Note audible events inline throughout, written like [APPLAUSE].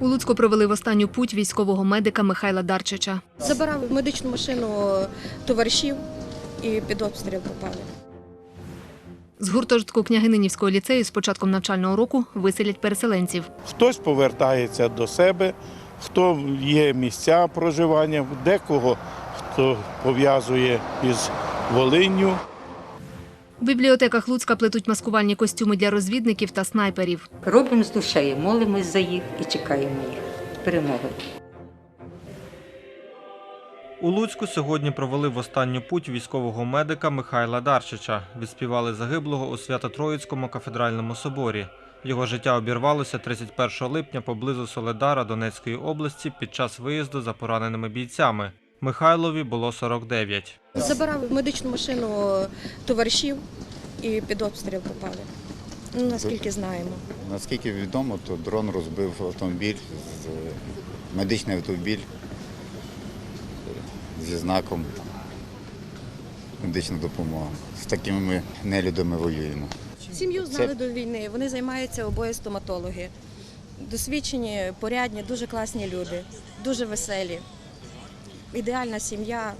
У Луцьку провели в останню путь військового медика Михайла Дарчича. Забирав медичну машину товаришів і під обстріл попали. З гуртожитку княгининівського ліцею з початком навчального року виселять переселенців. Хтось повертається до себе, хто є місця проживання, декого хто пов'язує із Волинню. У бібліотеках Луцька плетуть маскувальні костюми для розвідників та снайперів. Робимо з душею, молимось за їх і чекаємо їх перемоги. У Луцьку сьогодні провели в останню путь військового медика Михайла Дарчича. Відспівали загиблого у Свято-Троїцькому кафедральному соборі. Його життя обірвалося 31 липня поблизу Соледара Донецької області під час виїзду за пораненими бійцями. Михайлові було 49. Забирав медичну машину товаришів і під обстріл попали. Ну, наскільки знаємо. Наскільки відомо, то дрон розбив автомобіль, медичний автомобіль зі знаком медична допомога. З такими нелюдами воюємо. Сім'ю знали до війни. Вони займаються обоє стоматологи. Досвідчені, порядні, дуже класні люди, дуже веселі. Ідеальна сім'я.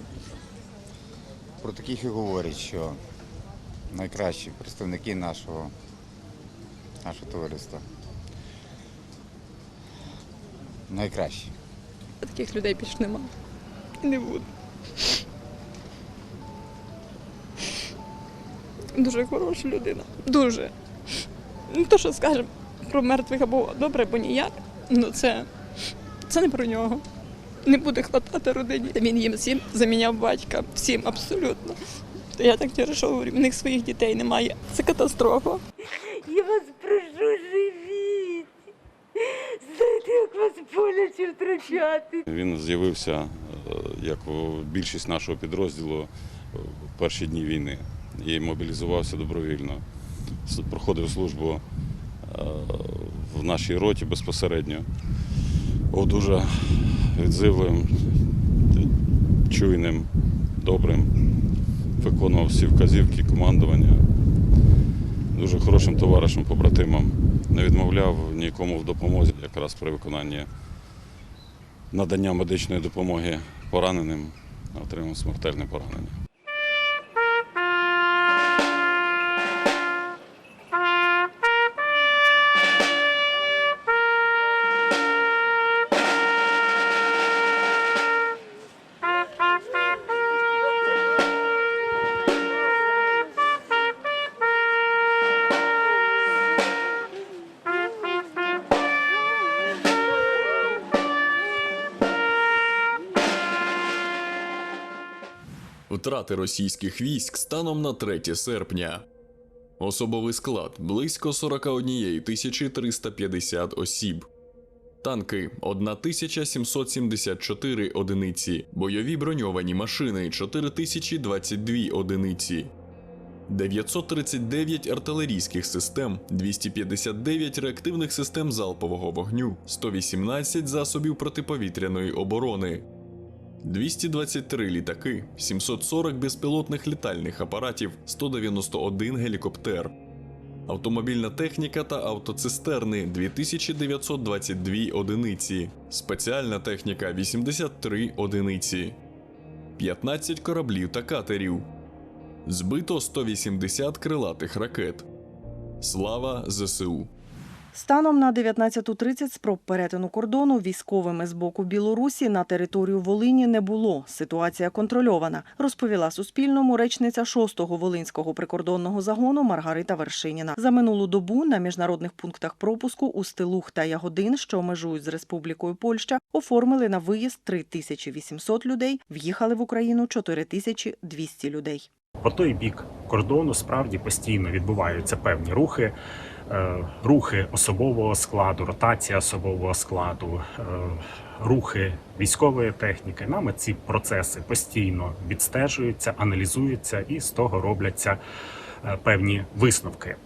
Про таких і говорять, що найкращі представники нашого, нашого товариства. Найкращі. Таких людей більш нема. І не буде. Дуже хороша людина. Дуже. Не то, що скажемо про мертвих або добре, або ніяк. Ну це, це не про нього. Не буде хватати родині. Він їм всім заміняв батька. Всім абсолютно. Я так що говорю, в них своїх дітей немає. Це катастрофа. Я вас прошу, живіть. Знаєте, як вас боляче втрачати. Він з'явився, е, як більшість нашого підрозділу, е, в перші дні війни і мобілізувався добровільно. Проходив службу е, в нашій роті безпосередньо. Був дуже відзивливим, чуйним, добрим, виконував всі вказівки командування. Дуже хорошим товаришем, побратимом. Не відмовляв нікому в допомозі, якраз при виконанні надання медичної допомоги пораненим, отримав смертельне поранення. Втрати російських військ станом на 3 серпня. Особовий склад близько 41 350 осіб. Танки 1774 одиниці. Бойові броньовані машини 4022 одиниці. 939 артилерійських систем, 259 реактивних систем залпового вогню, 118 засобів протиповітряної оборони, 223 літаки, 740 безпілотних літальних апаратів, 191 гелікоптер. Автомобільна техніка та автоцистерни 2922 одиниці, спеціальна техніка 83 одиниці, 15 кораблів та катерів. Збито 180 крилатих ракет. Слава ЗСУ! Станом на 19.30 спроб перетину кордону військовими з боку Білорусі на територію Волині не було. Ситуація контрольована, розповіла Суспільному речниця 6-го Волинського прикордонного загону Маргарита Вершиніна. За минулу добу на міжнародних пунктах пропуску у Стилух та Ягодин, що межують з Республікою Польща, оформили на виїзд 3800 людей, в'їхали в Україну 4200 людей. По той бік кордону справді постійно відбуваються певні рухи, рухи особового складу, ротація особового складу, е, рухи військової техніки. Нами ці процеси постійно відстежуються, аналізуються і з того робляться е, певні висновки.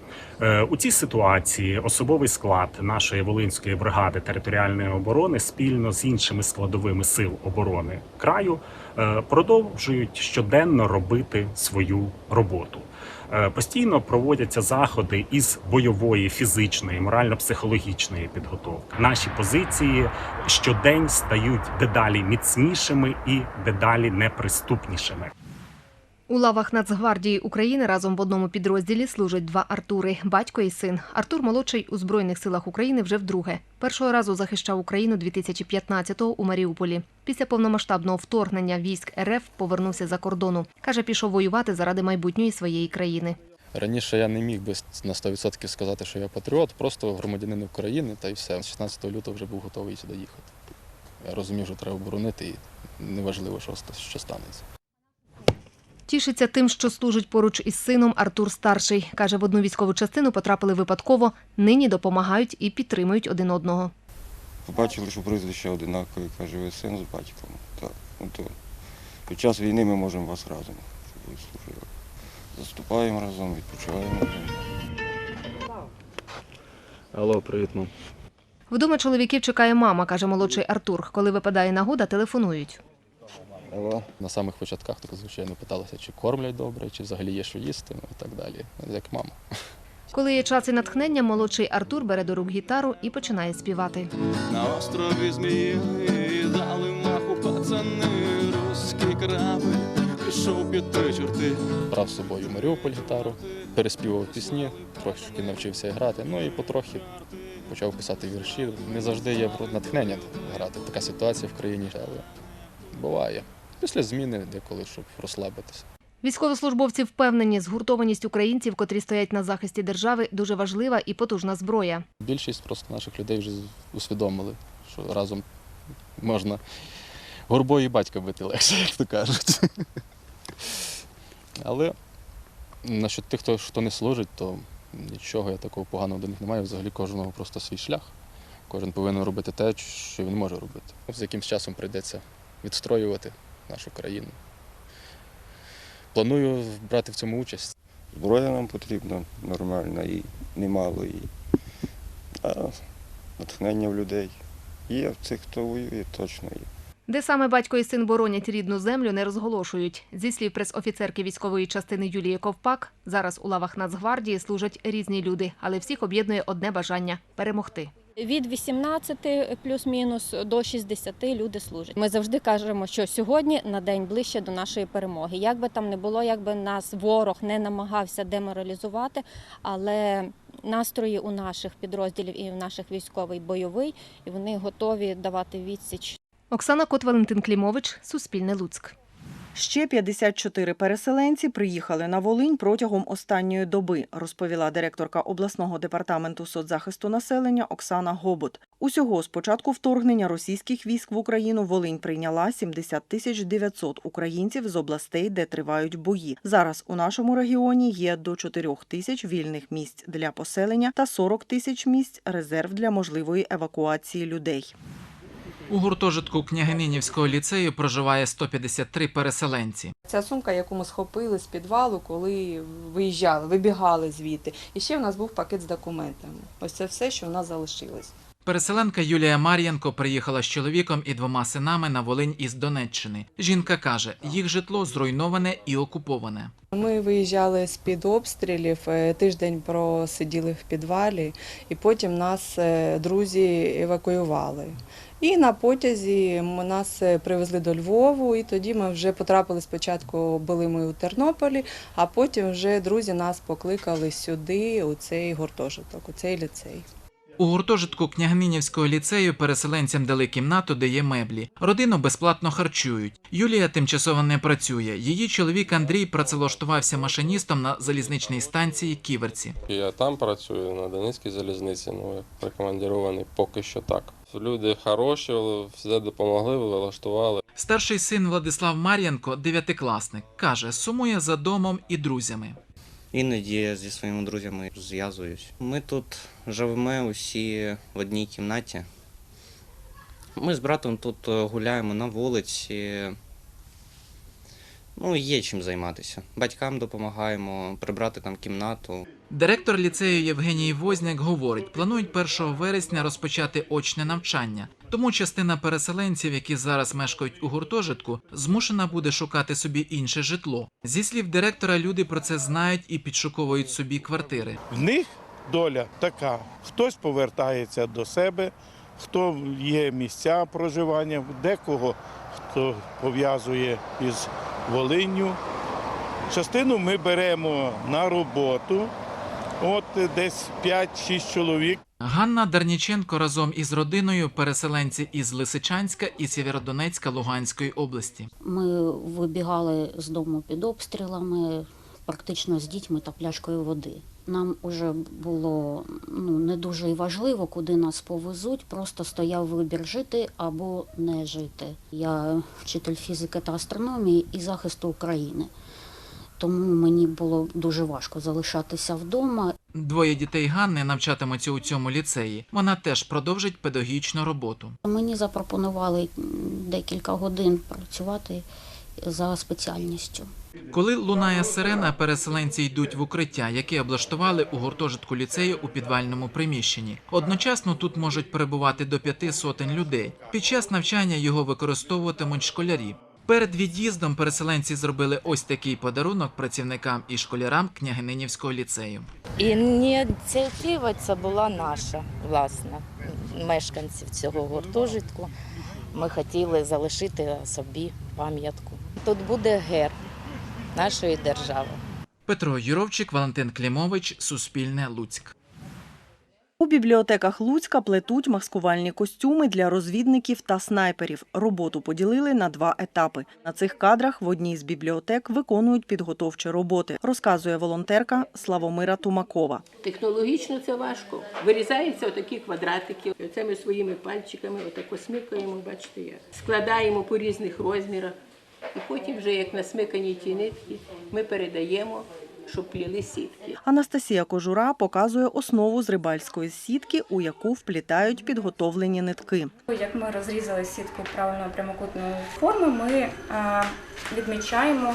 Е, У цій ситуації особовий склад нашої Волинської бригади територіальної оборони спільно з іншими складовими сил оборони краю е, продовжують щоденно робити свою роботу. Е, Постійно проводяться заходи із бойової, фізичної, морально-психологічної підготовки. Наші позиції щодень стають дедалі міцнішими і дедалі неприступнішими. У лавах Нацгвардії України разом в одному підрозділі служать два Артури батько і син. Артур молодший у Збройних силах України вже вдруге. Першого разу захищав Україну 2015-го у Маріуполі. Після повномасштабного вторгнення військ РФ повернувся за кордону. Каже, пішов воювати заради майбутньої своєї країни. Раніше я не міг би на 100% сказати, що я патріот, просто громадянин України та й все. 16 лютого вже був готовий сюди їхати. Я розумів, що треба боронити, і неважливо, що станеться. Тішиться тим, що служить поруч із сином Артур старший. Каже, в одну військову частину потрапили випадково. Нині допомагають і підтримують один одного. Побачили, що прізвище одинакові, каже, ви син з батьком. Так, ну то під час війни ми можемо вас разом, щоб ви служили. Заступаємо разом, відпочиваємо разом. Алло, привіт, мам. Вдома чоловіків чекає мама, каже молодший Артур. Коли випадає нагода, телефонують. Алло. На самих початках так, звичайно, питалися, чи кормлять добре, чи взагалі є що їсти, ну і так далі. Як мама. Коли є час і натхнення, молодший Артур бере до рук гітару і починає співати. На острові змії дали маху пацани, руський корабль пішов під три чорти. Брав з собою Маріуполь гітару, переспівав пісні, трошки навчився грати, ну і потрохи почав писати вірші. Не завжди є натхнення грати. Така ситуація в країні, але буває. Після зміни деколи, щоб розслабитися. Військовослужбовці впевнені, згуртованість українців, котрі стоять на захисті держави, дуже важлива і потужна зброя. Більшість просто наших людей вже усвідомили, що разом можна горбою і батька бити легше, [LAUGHS] як то кажуть. Але насчет тих, хто, хто не служить, то нічого я такого поганого до них немає. Взагалі кожного просто свій шлях. Кожен повинен робити те, що він може робити. З якимсь часом прийдеться відстроювати нашу країну. Планую брати в цьому участь. Зброя нам потрібна нормальна і немало. І... А натхнення в людей є в цих, хто воює, точно є. Де саме батько і син боронять рідну землю, не розголошують. Зі слів прес-офіцерки військової частини Юлії Ковпак, зараз у лавах Нацгвардії служать різні люди, але всіх об'єднує одне бажання перемогти. Від 18 плюс-мінус до 60 люди служать. Ми завжди кажемо, що сьогодні на день ближче до нашої перемоги. Як би там не було, як би нас ворог не намагався деморалізувати, але настрої у наших підрозділів і в наших військовий бойовий, і вони готові давати відсіч Оксана Кот, Валентин Клімович, Суспільне Луцьк. Ще 54 переселенці приїхали на Волинь протягом останньої доби, розповіла директорка обласного департаменту соцзахисту населення Оксана Гобот. Усього з початку вторгнення російських військ в Україну Волинь прийняла 70 тисяч 900 українців з областей, де тривають бої. Зараз у нашому регіоні є до 4 тисяч вільних місць для поселення та 40 тисяч місць резерв для можливої евакуації людей. У гуртожитку княгининівського ліцею проживає 153 переселенці. Ця сумка, яку ми схопили з підвалу, коли виїжджали, вибігали звідти. І ще в нас був пакет з документами. Ось це все, що в нас залишилось. Переселенка Юлія Мар'янко приїхала з чоловіком і двома синами на Волинь із Донеччини. Жінка каже, їх житло зруйноване і окуповане. Ми виїжджали з під обстрілів, е, тиждень просиділи в підвалі, і потім нас е, друзі евакуювали. І на потязі нас е, привезли до Львову, і тоді ми вже потрапили спочатку, були ми у Тернополі, а потім вже друзі нас покликали сюди, у цей гуртожиток, у цей ліцей. У гуртожитку княгининівського ліцею переселенцям дали кімнату, де є меблі. Родину безплатно харчують. Юлія тимчасово не працює. Її чоловік Андрій працевлаштувався машиністом на залізничній станції Ківерці. Я там працюю на Донецькій залізниці, ну прикомандірований поки що так. Люди хороші, все допомогли, влаштували. Старший син Владислав Мар'янко, дев'ятикласник, каже, сумує за домом і друзями. Іноді я зі своїми друзями зв'язуюсь. Ми тут живемо усі в одній кімнаті. Ми з братом тут е, гуляємо на вулиці. Ну, є чим займатися. Батькам допомагаємо прибрати там кімнату. Директор ліцею Євгеній Возняк говорить, планують 1 вересня розпочати очне навчання. Тому частина переселенців, які зараз мешкають у гуртожитку, змушена буде шукати собі інше житло. Зі слів директора, люди про це знають і підшуковують собі квартири. В них доля така: хтось повертається до себе, хто є місця проживання, декого хто пов'язує із Волинню. Частину ми беремо на роботу, от десь 5-6 чоловік. Ганна Дарніченко разом із родиною переселенці із Лисичанська і Сєвєродонецька Луганської області. Ми вибігали з дому під обстрілами, практично з дітьми та пляшкою води. Нам вже було ну не дуже і важливо, куди нас повезуть. Просто стояв вибір жити або не жити. Я вчитель фізики та астрономії і захисту України. Тому мені було дуже важко залишатися вдома. Двоє дітей Ганни навчатимуться у цьому ліцеї. Вона теж продовжить педагогічну роботу. Мені запропонували декілька годин працювати за спеціальністю. Коли лунає сирена, переселенці йдуть в укриття, яке облаштували у гуртожитку ліцею у підвальному приміщенні. Одночасно тут можуть перебувати до п'яти сотень людей. Під час навчання його використовуватимуть школярі. Перед від'їздом переселенці зробили ось такий подарунок працівникам і школярам княгининівського ліцею. Ініціатива ця була наша, власна, мешканців цього гуртожитку. Ми хотіли залишити собі пам'ятку. Тут буде герб нашої держави. Петро Юровчик, Валентин Клімович, Суспільне Луцьк. У бібліотеках Луцька плетуть маскувальні костюми для розвідників та снайперів. Роботу поділили на два етапи. На цих кадрах в одній з бібліотек виконують підготовчі роботи, розказує волонтерка Славомира Тумакова. Технологічно це важко. Вирізаються отакі квадратики. Оце ми своїми пальчиками отако смикаємо, бачите як. Складаємо по різних розмірах. І потім вже як насмикані ті нитки ми передаємо, щоб пліли сітки. Анастасія Кожура показує основу з рибальської сітки, у яку вплітають підготовлені нитки. Як ми розрізали сітку правильної прямокутної форми, ми е, відмічаємо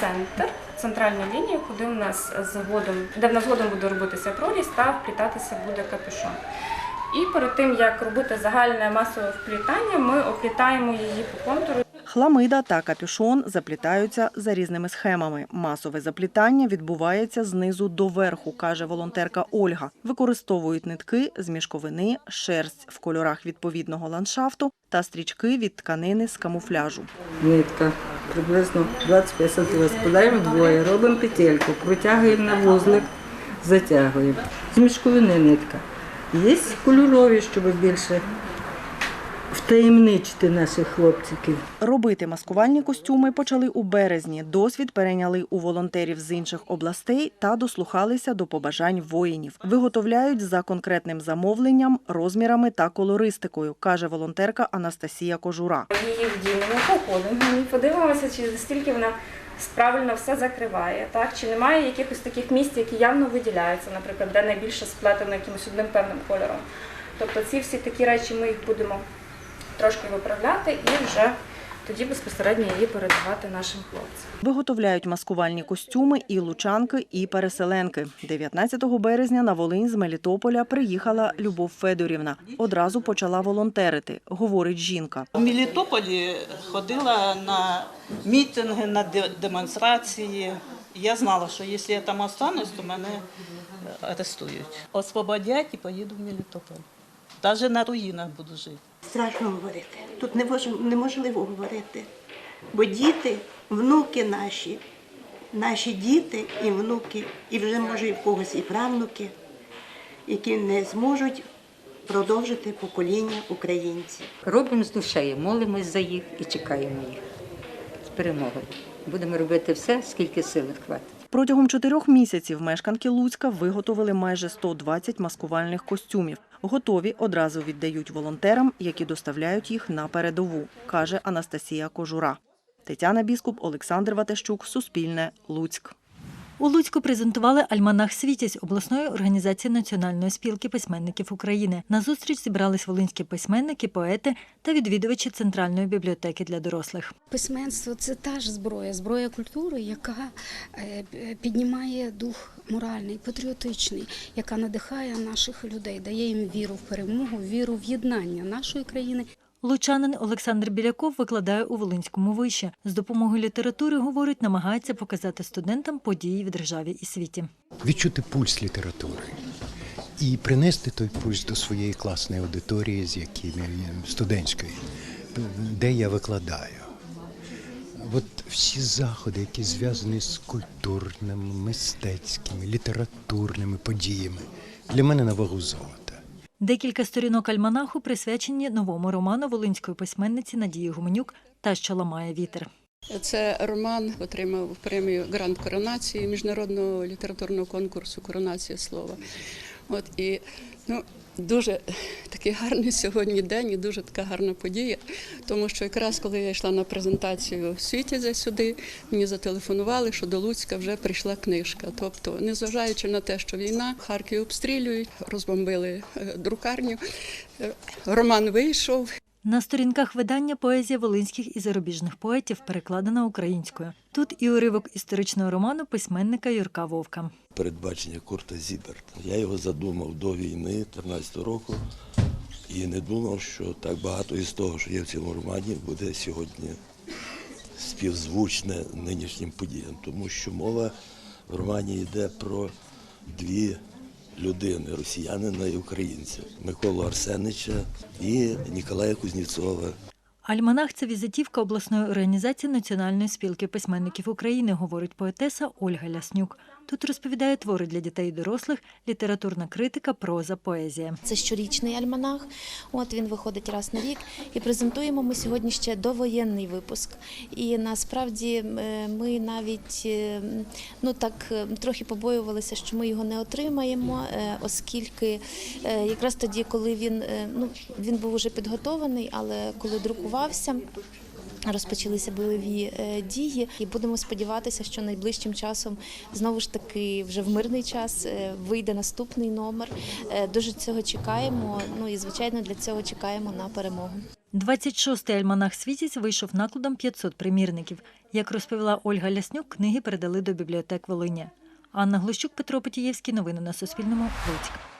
центр, центральну лінію, куди у нас згодом, де в нас згодом буде робитися проріз та вплітатися буде капюшон. І перед тим як робити загальне масове вплітання, ми оплітаємо її по контуру. Хламида та капюшон заплітаються за різними схемами. Масове заплітання відбувається знизу до верху, каже волонтерка Ольга. Використовують нитки з мішковини, шерсть в кольорах відповідного ландшафту та стрічки від тканини з камуфляжу. Нитка приблизно 25 см. Складаємо вдвоє, робимо петельку, протягуємо на вузлик, затягуємо. З мішковини нитка. Є кольорові, щоб більше втаємничити наших хлопчиків. Робити маскувальні костюми почали у березні. Досвід перейняли у волонтерів з інших областей та дослухалися до побажань воїнів. Виготовляють за конкретним замовленням, розмірами та колористикою, каже волонтерка Анастасія Кожура. Її вдінемо, походимо, подивимося, чи стільки вона правильно все закриває, так чи немає якихось таких місць, які явно виділяються, наприклад, де найбільше сплетено якимось одним певним кольором. Тобто ці всі такі речі ми їх будемо трошки виправляти і вже тоді безпосередньо її передавати нашим хлопцям. Виготовляють маскувальні костюми і лучанки, і переселенки. 19 березня на Волинь з Мелітополя приїхала Любов Федорівна. Одразу почала волонтерити, говорить жінка. У Мелітополі ходила на мітинги, на демонстрації. Я знала, що якщо я там останусь, то мене е, арестують. Освободять і поїду в Мелітополь. Навіть на руїнах буду жити. Страшно говорити. Тут неможливо говорити. Бо діти, внуки наші, наші діти і внуки, і вже може і в когось і правнуки, які не зможуть продовжити покоління українців. Робимо з душею, молимось за їх і чекаємо їх з перемогою. Будемо робити все, скільки сили хватить. Протягом чотирьох місяців мешканки Луцька виготовили майже 120 маскувальних костюмів. Готові одразу віддають волонтерам, які доставляють їх на передову, каже Анастасія Кожура. Тетяна Біскуп, Олександр Ватащук, Суспільне, Луцьк. У Луцьку презентували альманах Світязь обласної організації Національної спілки письменників України. На зустріч зібрались волинські письменники, поети та відвідувачі Центральної бібліотеки для дорослих. Письменство це та ж зброя, зброя культури, яка е, піднімає дух моральний, патріотичний, яка надихає наших людей, дає їм віру в перемогу, віру в єднання нашої країни. Лучанин Олександр Біляков викладає у Волинському виші. З допомогою літератури, говорить, намагається показати студентам події в державі і світі. відчути пульс літератури і принести той пульс до своєї класної аудиторії, з якими студентської, де я викладаю. От всі заходи, які зв'язані з культурними, мистецькими, літературними подіями, для мене на вагу золота. Декілька сторінок альманаху присвячені новому роману волинської письменниці Надії Гуменюк та що ламає вітер. Це роман отримав премію Гранд Коронації міжнародного літературного конкурсу Коронація слова. От і ну дуже такий гарний сьогодні день і дуже така гарна подія. Тому що якраз коли я йшла на презентацію в світі за сюди, мені зателефонували, що до Луцька вже прийшла книжка. Тобто, незважаючи на те, що війна, Харків обстрілюють, розбомбили е, друкарню. е, Роман вийшов. На сторінках видання поезія волинських і зарубіжних поетів перекладена українською. Тут і уривок історичного роману письменника Юрка Вовка. передбачення Курта Зіберта. Я його задумав до війни 13 року і не думав, що так багато із того, що є в цьому романі, буде сьогодні співзвучне нинішнім подіям, тому що мова в романі йде про дві людини росіянина і українця Миколу Арсенича і Ніколая Кузнєцова. Альманах це візитівка обласної організації Національної спілки письменників України, говорить поетеса Ольга Ляснюк. Тут розповідає твори для дітей і дорослих, літературна критика, проза, поезія. Це щорічний альманах. От він виходить раз на рік. І презентуємо ми сьогодні ще довоєнний випуск. І насправді е, ми навіть е, ну так е, трохи побоювалися, що ми його не отримаємо, оскільки якраз тоді, коли він ну він був уже підготований, але коли друкувався. Розпочалися бойові е, дії, і будемо сподіватися, що найближчим часом знову ж таки вже в мирний час е, вийде наступний номер. Е, Дуже цього чекаємо. Ну і звичайно для цього чекаємо на перемогу. 26-й альманах «Світязь» вийшов накладом 500 примірників. Як розповіла Ольга Ляснюк, книги передали до бібліотек Волині. Анна Глущук, Петро Петієвський. Новини на Суспільному. Луцьк.